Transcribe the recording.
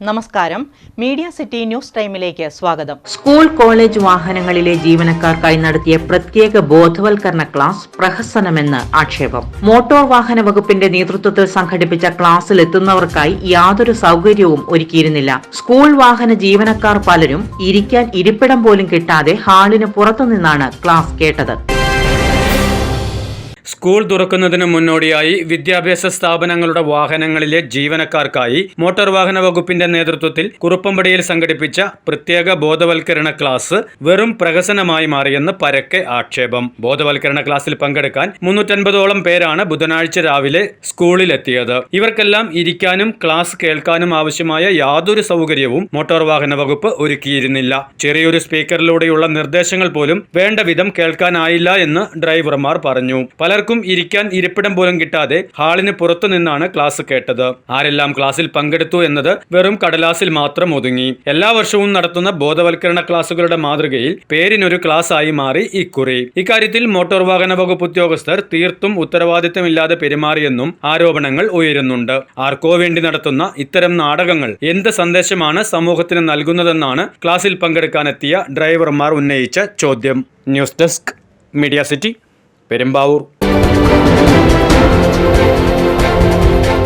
നമസ്കാരം. Media city news ടൈമിലേക്ക് സ്വാഗതം. സ്കൂൾ കോളേജ് വാഹനങ്ങളിലെ ജീവനക്കാർക്കായി നടത്തിയ പ്രത്യേക ബോധവൽക്കരണ ക്ലാസ് പ്രഹസനമെന്ന് ആക്ഷേപം. മോട്ടോർ വാഹന വകുപ്പിന്റെ നേതൃത്വത്തിൽ സംഘടിപ്പിച്ച ക്ലാസ്സിൽ എത്തുന്നവർക്കായി യാതൊരു സൗകര്യവും ഒരുക്കിയിരുന്നില്ല. സ്കൂൾ വാഹന ജീവനക്കാർ പലരും ഇരിക്കാൻ ഇരിപ്പിടം പോലും കിട്ടാതെ ഹാളിന് പുറത്തുനിന്നാണ് ക്ലാസ് കേട്ടത്. സ്കൂൾ തുറക്കുന്നതിന് മുന്നോടിയായി വിദ്യാഭ്യാസ സ്ഥാപനങ്ങളുടെ വാഹനങ്ങളിലെ ജീവനക്കാർക്കായി മോട്ടോർ വാഹന വകുപ്പിന്റെ നേതൃത്വത്തിൽ കുറുപ്പമ്പടിയിൽ സംഘടിപ്പിച്ച പ്രത്യേക ബോധവൽക്കരണ ക്ലാസ് വെറും പ്രഹസനമായി മാറിയെന്ന് പരക്കെ ആക്ഷേപം. ബോധവൽക്കരണ ക്ലാസ്സിൽ പങ്കെടുക്കാൻ മുന്നൂറ്റൻപതോളം പേരാണ് ബുധനാഴ്ച രാവിലെ സ്കൂളിലെത്തിയത്. ഇവർക്കെല്ലാം ഇരിക്കാനും ക്ലാസ് കേൾക്കാനും ആവശ്യമായ യാതൊരു സൗകര്യവും മോട്ടോർ വാഹന വകുപ്പ് ഒരുക്കിയിരുന്നില്ല. ചെറിയൊരു സ്പീക്കറിലൂടെയുള്ള നിർദ്ദേശങ്ങൾ പോലും വേണ്ട വിധം കേൾക്കാനായില്ല എന്ന് ഡ്രൈവർമാർ പറഞ്ഞു. പലർക്കും ഇരിക്കാൻ ഇരിപ്പിടം പോലും കിട്ടാതെ ഹാളിന് പുറത്തു നിന്നാണ് ക്ലാസ് കേട്ടത്. ആരെല്ലാം ക്ലാസ്സിൽ പങ്കെടുത്തു എന്നത് വെറും കടലാസിൽ മാത്രം ഒതുങ്ങി. എല്ലാ വർഷവും നടത്തുന്ന ബോധവൽക്കരണ ക്ലാസുകളുടെ മാതൃകയിൽ പേരിനൊരു ക്ലാസ് ആയി മാറി ഇക്കുറി ഇക്കാര്യത്തിൽ മോട്ടോർ വാഹന വകുപ്പ് ഉദ്യോഗസ്ഥർ തീർത്തും ഉത്തരവാദിത്തമില്ലാതെ പെരുമാറിയെന്നും ആരോപണങ്ങൾ ഉയരുന്നുണ്ട്. ആർക്കോ വേണ്ടി നടത്തുന്ന ഇത്തരം നാടകങ്ങൾ എന്ത് സന്ദേശമാണ് സമൂഹത്തിന് നൽകുന്നതെന്നാണ് ക്ലാസ്സിൽ പങ്കെടുക്കാനെത്തിയ ഡ്രൈവർമാർ ഉന്നയിച്ച ചോദ്യം. News desk media city Perumbavoor. Thank you.